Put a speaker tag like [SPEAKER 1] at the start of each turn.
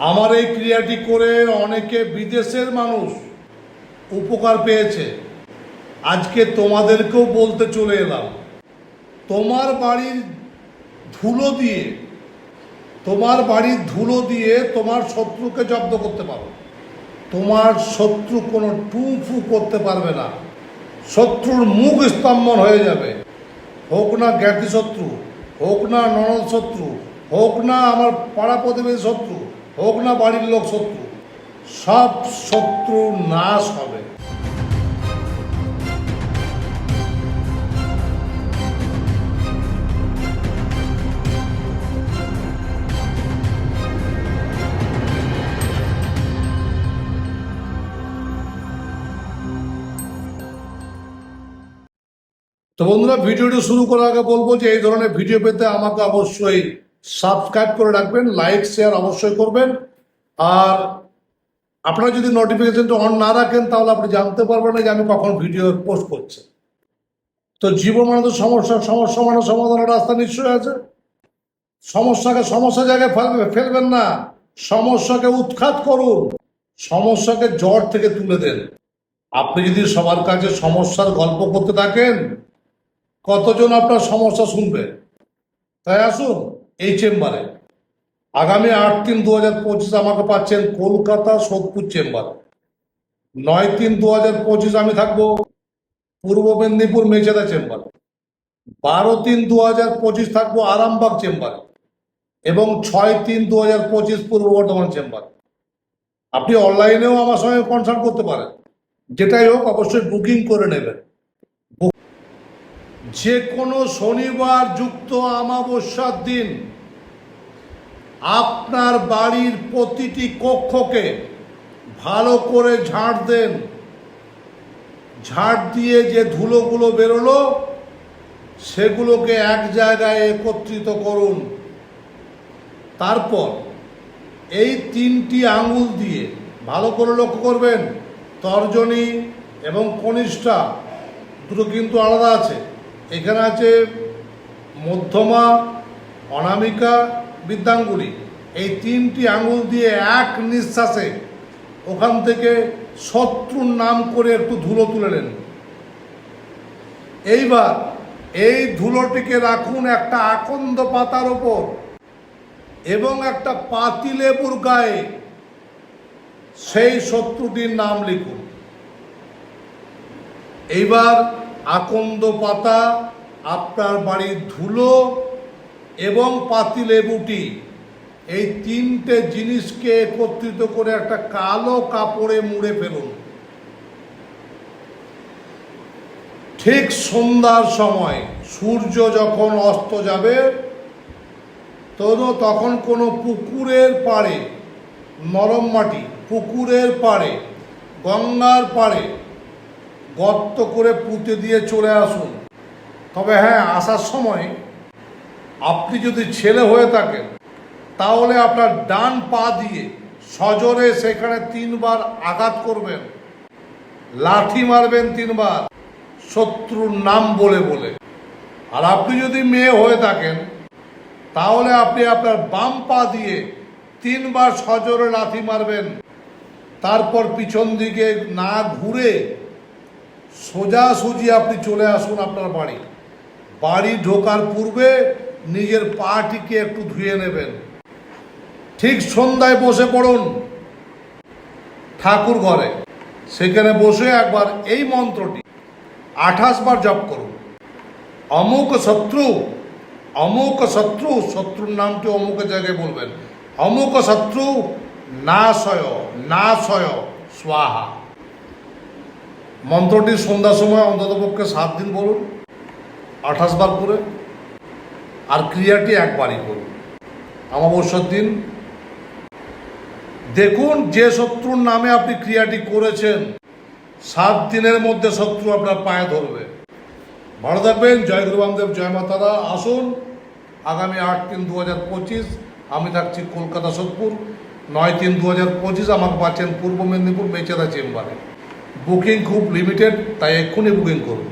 [SPEAKER 1] আমার এই ক্রিয়াটি করে অনেকে বিদেশের মানুষ উপকার পেয়েছে। আজকে তোমাদেরকেও বলতে চলে এলাম। তোমার বাড়ির ধুলো দিয়ে, তোমার বাড়ির ধুলো দিয়ে তোমার শত্রুকে জব্দ করতে পারো। তোমার শত্রু কোনো টু ফু করতে পারবে না। শত্রুর মুখ স্তম্ভন হয়ে যাবে। হোক না জ্ঞাতি শত্রু হোক না ননদ শত্রু, হোক না আমার পাড়া প্রতিবেশী শত্রু হোক না বাড়ির লোক শত্রু, সব শত্রু নাশ হবে। তো বন্ধুরা, ভিডিওটি শুরু করার আগে বলব যে এই ধরনের ভিডিও পেতে আমাকে অবশ্যই সাবস্ক্রাইব করে রাখবেন লাইক শেয়ার অবশ্যই করবেন। আর আপনারা যদি নোটিফিকেশনটা অন না রাখেন, তাহলে আপনি জানতে পারবেন না যে আমি কখন ভিডিও পোস্ট করছি। তো জীবন মানে তো সমস্যা সমস্যা মানে সমাধানের রাস্তা নিশ্চয়ই আছে। সমস্যাকে সমস্যা জায়গায় ফেলবে ফেলবেন না। সমস্যাকে উৎখাত করুন। সমস্যাকে জ্বর থেকে তুলে দেন। আপনি যদি সবার কাছে সমস্যার গল্প করতে থাকেন, কতজন আপনার সমস্যা শুনবে? তাই আসুন। এই চেম্বারে। আগামী আট তিন দু হাজার পঁচিশ আমাকে পাচ্ছেন কলকাতা সোদপুর চেম্বার। নয় তিন দু হাজার পঁচিশ আমি থাকব পূর্ব মেদিনীপুর মেচেদা চেম্বার। বারো তিন দু হাজার পঁচিশ থাকব আরামবাগ চেম্বার। এবং ছয় তিন দু হাজার পঁচিশ পূর্ব বর্ধমান চেম্বার। আপনি অনলাইনেও আমার সঙ্গে কনসাল্ট করতে পারেন। যেটাই হোক, অবশ্যই বুকিং করে নেবেন। যে কোনো শনিবার যুক্ত আমাবস্যার দিন আপনার বাড়ির প্রতিটি কক্ষকে ভালো করে ঝাড় দেন। ঝাড় দিয়ে যে ধুলোগুলো বেরোলো, সেগুলোকে এক জায়গায় একত্রিত করুন। তারপর এই তিনটি আঙুল দিয়ে ভালো করে লক্ষ্য করবেন, তর্জনী এবং কনিষ্ঠা, দুটো কিন্তু আলাদা আছে। এখানে আছে মধ্যমা, অনামিকা, বৃদ্ধাঙ্গুলি। এই তিনটি আঙুল দিয়ে এক নিঃশ্বাসে ওখান থেকে শত্রুর নাম করে একটু ধুলো তুলে নেন। এইবার এই ধুলোটিকে রাখুন একটা আকন্দ পাতার ওপর এবং একটা পাতিলেবুর গায়ে। সেই শত্রুটির নাম লিখুন। এইবার আকন্দ পাতা, আপনার বাড়ির ধুলো এবং পাতিলেবুটি এই তিনটে জিনিসকে একত্রিত করে একটা কালো কাপড়ে মুড়ে ফেলুন। ঠিক সন্ধ্যার সময় সূর্য যখন অস্ত যাবে তখন তখন কোনো পুকুরের পাড়ে, নরম মাটি, পুকুরের পাড়ে, গঙ্গার পাড়ে গর্ত করে পুঁতে দিয়ে চলে আসুন। তবে হ্যাঁ আসার সময় আপনি যদি ছেলে হয়ে থাকেন, তাহলে আপনার ডান পা দিয়ে সজোরে সেখানে তিনবার আঘাত করবেন। লাঠি মারবেন তিনবার, শত্রুর নাম বলে বলে। আর আপনি যদি মেয়ে হয়ে থাকেন, তাহলে আপনি আপনার বাম পা দিয়ে তিনবার সজোরে লাথি মারবেন। তারপর পিছন দিকে না ঘুরে সোজাসুজি আপনি চলে আসুন আপনার বাড়ি। বাড়ি ঢোকার পূর্বে নিজের পাটিকে একটু ধুয়ে নেবেন। ঠিক সন্ধ্যায় বসে পড়ুন ঠাকুর ঘরে। সেখানে বসে একবার এই মন্ত্রটি, আঠাশ বার জপ করুন। অমুক শত্রু অমুক শত্রু, শত্রুর নামটি অমুক জায়গায় বলবেন। অমুক শত্রু না সয় না সয় স্বাহা। মন্ত্রটি সন্ধ্যার সময় অন্ততপক্ষে সাত দিন বলুন, আঠাশ বার করে আর ক্রিয়াটি একবারই করুন। অমাবস্যার দিন দেখুন যে শত্রুর নামে আপনি ক্রিয়াটি করেছেন, সাত দিনের মধ্যে শত্রু আপনার পায়ে ধরবে। ভালো থাকবেন, জয় গুরু বামদেব, জয় মাতারা আসুন, আগামী আট তিন দু হাজার পঁচিশ, আমি থাকছি কলকাতা সোদপুর। নয় তিন দু হাজার পঁচিশ আমাকে পাচ্ছেন পূর্ব মেদিনীপুর মেচেদা চেম্বারে। বুকিং খুব লিমিটেড তাই এক্ষুনি বুকিং করুন।